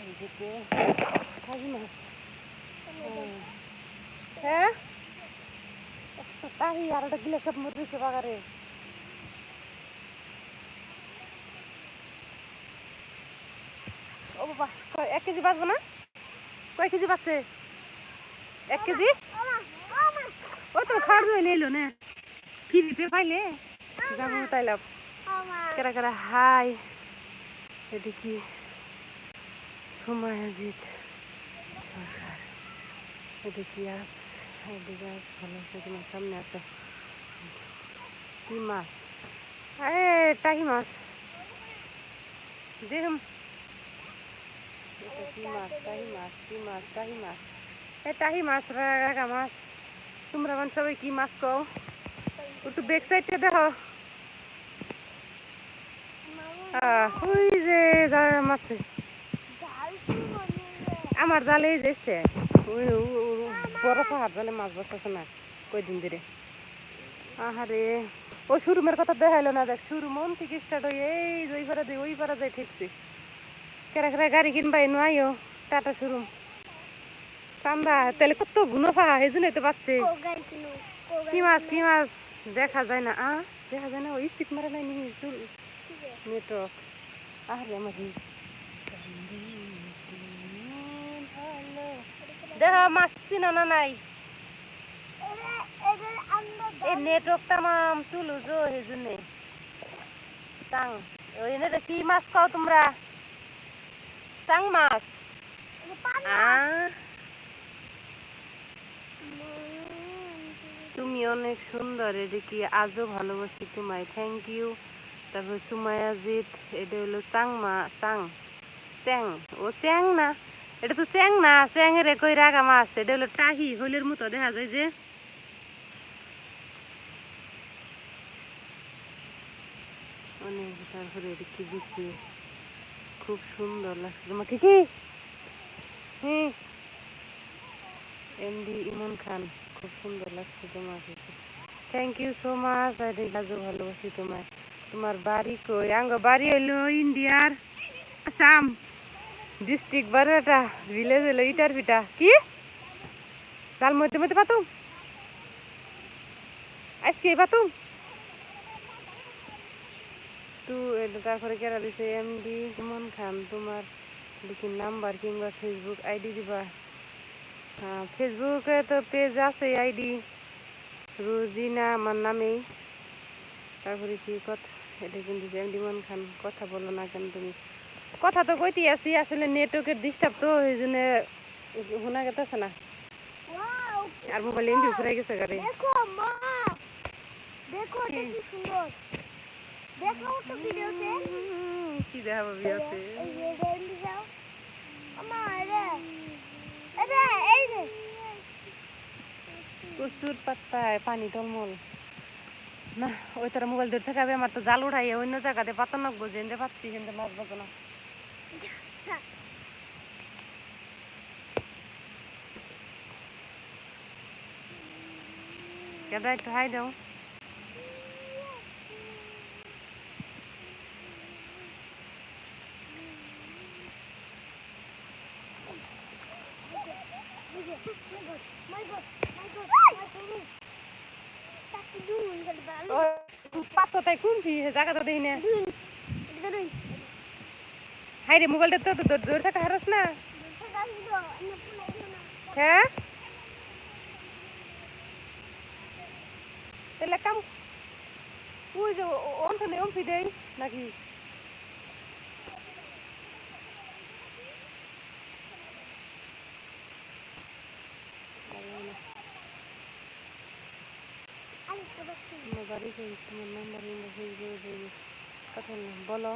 টাকি মাছ হ্যাঁ টাকি আর একটা গিলে মধ্যে সে বাগারে ও বাবা এক কেজি বাঁচবো না কয় কেজি বাঁচছে এক কেজি ও তো খাওয়ার জন্য এলো না ফিরি পে পাইলে যাব হাই এদিকে সুমায়াজিৎ সরকার এদিকে আস এদিকে আস ভালো আছে তোমার সামনে আছে কি মাছ আরে টাকি মাছ দেখুন কি মাছ টাহি মাছ কি মাছ টাহি মাছ এই টাহি মাছ রাগা মাছ তোমরা মানে সবাই কি মাছ কও একটু বেক সাইডটা দেখো ওই যে মাছ আমার জালেই ও- বড় পাহাড় জালে মাছ বসতেছে না কয়দিন ধরে। আহারে ও শুরুমের কথা দেখাইলো না দেখ শুরু মন থেকে স্টার্ট হয়ে এই ওই পারা দিয়ে ওই পারা যায় ঠিকছে। কেরা কেরা গাড়ি কিনবা এনো আইও টাটা শুরুম চান্দা তাহলে কত গুণফা এই জন্যই তো পাচ্ছে। কি মাছ কি মাছ? দেখা যায় না আ দেখা যায় না ওই স্পিড মারে নাই নেটওয়ার্ক। আরে আমার মাছ নাই। এই চুলু জো জন্যে চাং ওই কি মাছ খাও তোমরা? চাং মাছ। তুমি অনেক সুন্দর, এটা কি আজও ভালোবাসি তোমায়। থ্যাংক ইউ তারপর সুমায়াজিৎ, এটা হলো চাং মা, চাং। চ্যাং, ও চ্যাং না। এটা তো চ্যাং না চ্যাং এর কই রাগা মাছ এটা হলো টাহি, হইলের মতো দেখা যায় যে। খুব সুন্দর লাগছে। ইমন খান, খুব সুন্দর লাগছে তোমাকে থ্যাংক ইউ সো মাচ আরে ভালোবাসি তোমায়। তোমার বাড়ি কই? আঙ্গ, বাড়ি হইল ইন্ডিয়ার আসাম। ডিস্ট্রিক্ট বারোটা ভিলেজ হইল ইটার পিটা কি? তার মধ্যে মধ্যে পাতুম। আজকে পাতুম। তু তারপরে কেরা দিছে? এমডি ইমন খান, তোমার দেখি নাম্বার কিংবা ফেসবুক আইডি দিবা। হ্যাঁ ফেসবুকে তো পেজ আছে আইডি রোজিনা আমার নামেই। তারপরে কি কথা? এটা কিন্তু এমডি ইমন খান, কথা বলো না কেন তুমি? কথা তো কইতে আছি আসলে নেটওয়ার্কের ডিস্টার্ব তো এই জন্য শোনা গেতেছে না। আর মোবাইল এমবি ঘুরে গেছে গাড়ি। দেখো মা দেখো কি সুন্দর। দেখো তো ভিডিওতে। কি প্রচুর পাত্তায় পানি টলমল। না ওই তারা মোবাইল ধরে থাকাবে আমার তো জাল উঠাই অন্য জায়গাতে পাতা নাকবো যেতে পাচ্ছি কিন্তু মাছ বাজো না। কেদা একটু হাই দাও my god my god my god তাকে দুন করে ভালো পাত্তাই কুমফি জায়গাটা দেখি না দুন এটা দুন হাই রে মোবাইলটা তো ধরে থাকা হারস না। হ্যাঁ? তাহলে কাম ওই যে অন্থনে অম্ফি দেই নাকি? আমি তো দেখছি তোমার বাড়ি কথা না বলো।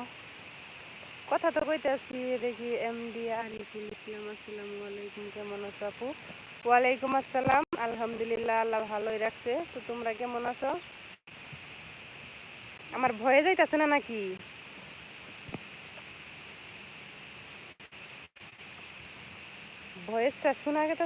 কথা তো কইতে আসছি দেখি এমডি আরিফুল ইসলাম আসসালামু আলাইকুম, কেমন আছো আপু? ওয়ালাইকুম আসসালাম। আলহামদুলিল্লাহ, আল্লাহ ভালোই রাখছে। তো তোমরা কেমন আছো? আমার ভয়ে যাইতেছে না নাকি? ভয়েসটা শোনা গেছে